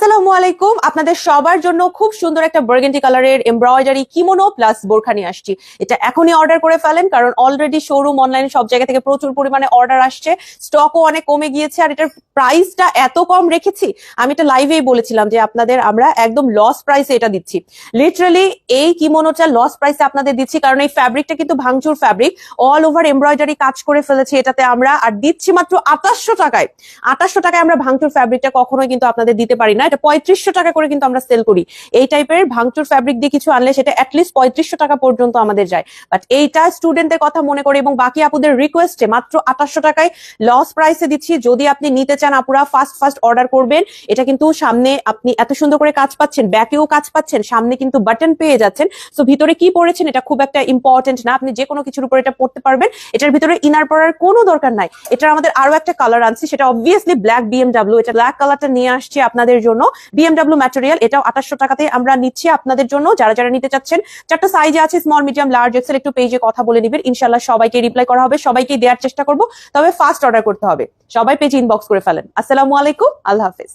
আসসালামু আলাইকুম। আপনাদের সবার জন্য খুব সুন্দর একটা বার্গেন্টি কালারের এমব্রয়ডারি কিমোনো প্লাস বোরখা নিয়ে আসছি। এটা এখনই অর্ডার করে ফেলেন, কারণ অলরেডি শোরুম অনলাইন সব জায়গা থেকে প্রচুর পরিমাণে অর্ডার আসছে। স্টকও অনেক কমে গিয়েছে আর এটার প্রাইসটা এত কম রেখেছি। আমি এটা লাইভেই বলেছিলাম যে আপনাদের আমরা একদম লস প্রাইসে এটা দিচ্ছি। লিটারালি এই কিমোনোটা লস প্রাইসে আপনাদের দিচ্ছি, কারণ এই ফ্যাব্রিকটা কিন্তু ভাঙচুর ফ্যাব্রিক অল ওভার এমব্রয়ডারি কাজ করে ফেলেছি এটাতে আমরা, আর দিচ্ছি মাত্র আঠাশশো টাকায়। আঠাশশো টাকায় আমরা ভাঙচুর ফ্যাব্রিকটা কখনোই কিন্তু আপনাদের দিতে পারি না। এটা পঁয়ত্রিশশো টাকা করে কিন্তু আমরা সেল করি। এই টাইপের ভাঙচুর ফ্যাব্রিক দিয়ে কিছু আনলে সেটা অ্যাটলিস্ট পঁয়ত্রিশশো টাকা পর্যন্ত আমাদের যায়। বাট এইটা স্টুডেন্টদের কথা মনে করে এবং বাকি আপুদের রিকোয়েস্টে মাত্র আঠাশশো টাকায় লস প্রাইসে দিচ্ছি, যদি আপনি নিতে চান আপুরা ফার্স্ট ফার্স্ট অর্ডার করবেন। এটা কিন্তু সামনে আপনি এত সুন্দর করে কাজ পাচ্ছেন ব্যাকেও কাজ পাচ্ছেন, সামনে কিন্তু বাটন পেয়ে যাচ্ছেন। সো ভিতরে কি পড়েছেন এটা খুব একটা ইম্পর্টেন্ট না, আপনি যে কোনো কিছুর উপর এটা পড়তে পারবেন। এটার ভিতরে ইনার পড়ার কোনো দরকার নাই। এটা আমাদের আরও একটা কালার আনছি, সেটা অবভিয়াসলি ব্ল্যাক বিএমডাব্লিউ এটা ব্ল্যাক কালারটা নিয়ে আসছে আপনাদের জন্য। বিএমডাব্লিউ ম্যাটেরিয়াল এটাও আঠাশশো টাকাতে আমরা নিচ্ছি আপনাদের জন্য। যারা যারা নিতে চাচ্ছেন, চারটা সাইজে আছে স্মল মিডিয়াম লার্জ এক্সেল একটু পেজে কথা বলে নিবেন। ইনশাল্লাহ সবাইকে রিপ্লাই করা হবে সবাইকে দেওয়ার চেষ্টা করব। তবে ফার্স্ট অর্ডার করতে হবে। সবাই পেজ ইনবক্স করে ফেলেন। আসসালামু আলাইকুম, আল্লাহ হাফেজ।